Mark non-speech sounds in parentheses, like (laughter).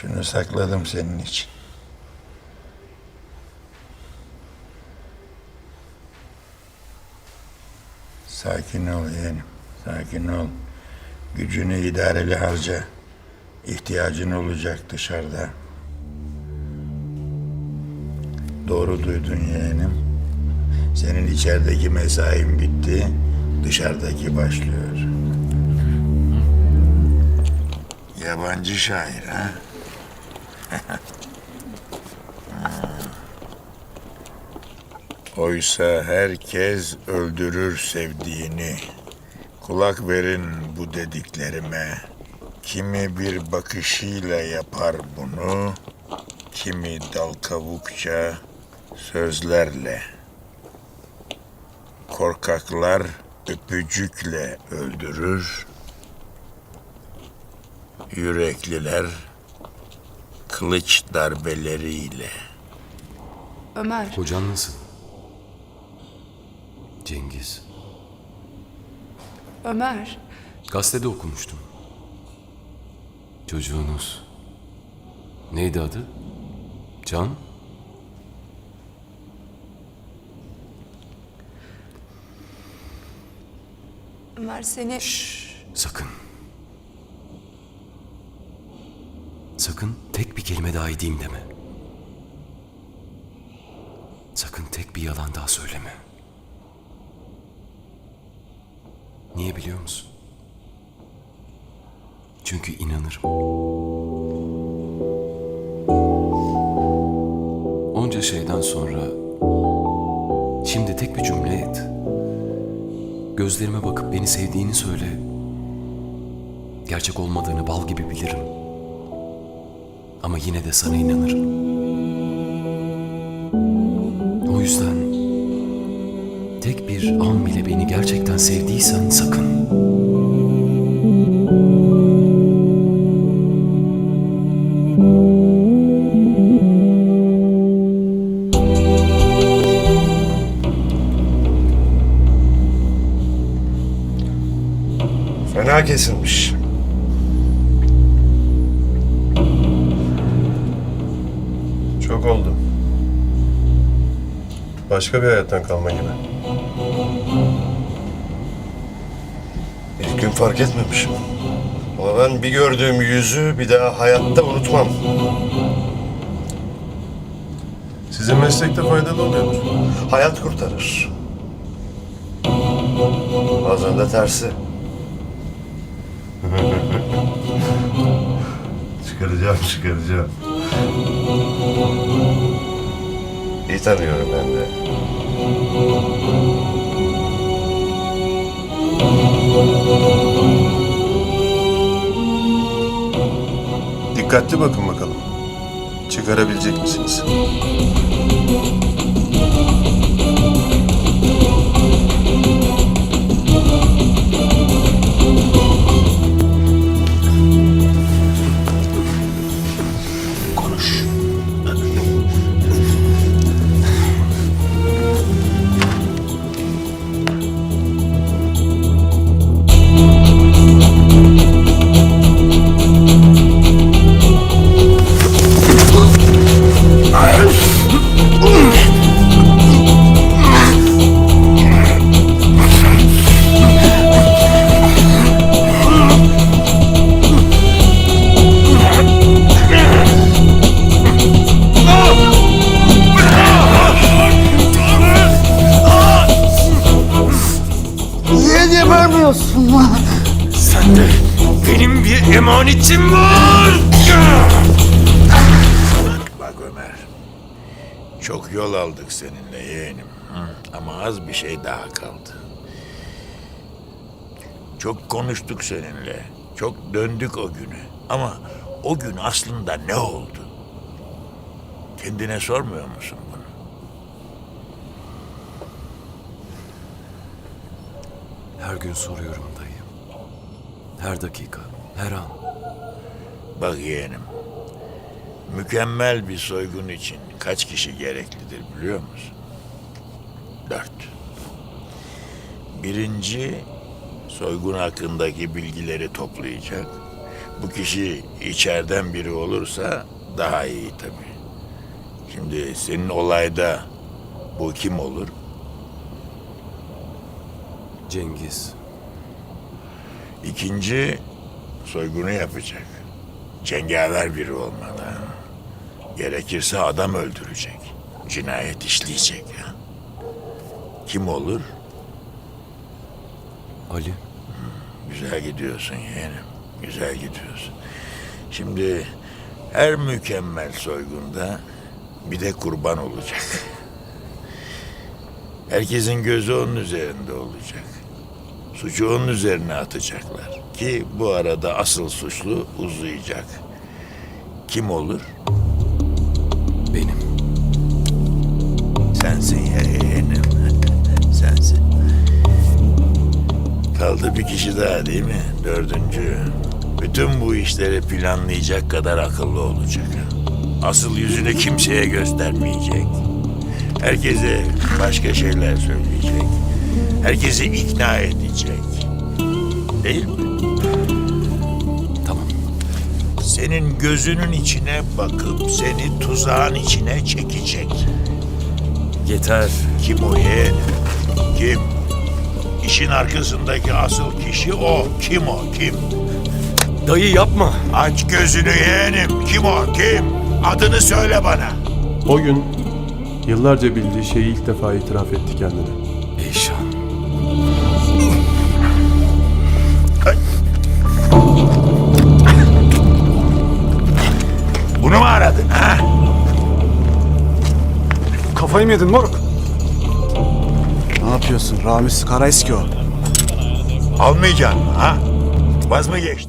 Şunu sakladım senin için. Sakin ol yeğenim. Sakin ol. Gücünü idareli harca. İhtiyacın olacak dışarıda. Doğru duydun yeğenim. Senin içerideki mesain bitti. Dışarıdaki başlıyor. Yabancı şair ha? Oysa herkes öldürür sevdiğini. Kulak verin bu dediklerime. Kimi bir bakışıyla yapar bunu, kimi dal kavukça sözlerle. Korkaklar öpücükle öldürür, yürekliler kılıç darbeleriyle. Ömer, Kocan nasıl? Cengiz. Ömer. Gazetede okumuştum. Çocuğunuz. Neydi adı? Can? Ömer seni... Sakın. Sakın tek bir kelime daha edeyim deme. Sakın tek bir yalan daha söyleme. Niye biliyor musun? Çünkü inanırım. Onca şeyden sonra şimdi tek bir cümle et. Gözlerime bakıp beni sevdiğini söyle. Gerçek olmadığını bal gibi bilirim. Ama yine de sana inanırım. O yüzden tek bir an bile beni gerçekten sevdiysen sakın. Fena kesilmiş. Çok oldu. Başka bir hayattan kalma gibi. İlk gün fark etmemişim. Ama ben bir gördüğüm yüzü bir daha hayatta unutmam. Sizin meslekte faydalı oluyordur. Hayat kurtarır. Bazen de tersi. (laughs) Çıkaracağım, çıkaracağım. Tanıyorum ben de. Dikkatli bakın bakalım. Çıkarabilecek misiniz? Niye gebermiyorsun lan? Sende benim bir emanetim var. Bak Ömer. Çok yol aldık seninle yeğenim. Ama az bir şey daha kaldı. Çok konuştuk seninle. Çok döndük o günü. Ama o gün aslında ne oldu? Kendine sormuyor musun bunu? Her gün soruyorum dayı. Her dakika, her an. Bak yeğenim. Mükemmel bir soygun için kaç kişi gereklidir biliyor musun? Dört. Birinci, soygun hakkındaki bilgileri toplayacak. Bu kişi içeriden biri olursa daha iyi tabii. Şimdi senin olayda bu kim olur? Cengiz. İkinci soygunu yapacak. Cengaver biri olmalı. Gerekirse adam öldürecek. Cinayet işleyecek. ha. Kim olur? Ali. Güzel gidiyorsun yeğenim. Güzel gidiyorsun. Şimdi her mükemmel soygunda bir de kurban olacak. Herkesin gözü onun üzerinde olacak. Suçu onun üzerine atacaklar. Ki bu arada asıl suçlu uzayacak. Kim olur? Benim. Sensin yeğenim. (laughs) Sensin. Kaldı bir kişi daha değil mi? Dördüncü. Bütün bu işleri planlayacak kadar akıllı olacak. Asıl yüzünü kimseye göstermeyecek. Herkese başka şeyler söyleyecek. Herkesi ikna edecek. Değil mi? Tamam. Senin gözünün içine bakıp seni tuzağın içine çekecek. Yeter. Kim o yeğenim? Kim? İşin arkasındaki asıl kişi o. Kim o? Kim? Dayı yapma. Aç gözünü yeğenim. Kim o? Kim? Adını söyle bana. O gün yıllarca bildiği şeyi ilk defa itiraf etti kendine. Kafayı mı yedin moruk? Ne yapıyorsun? Ramiz Karaeski o. Almayacaksın ha? Vaz mı geçti?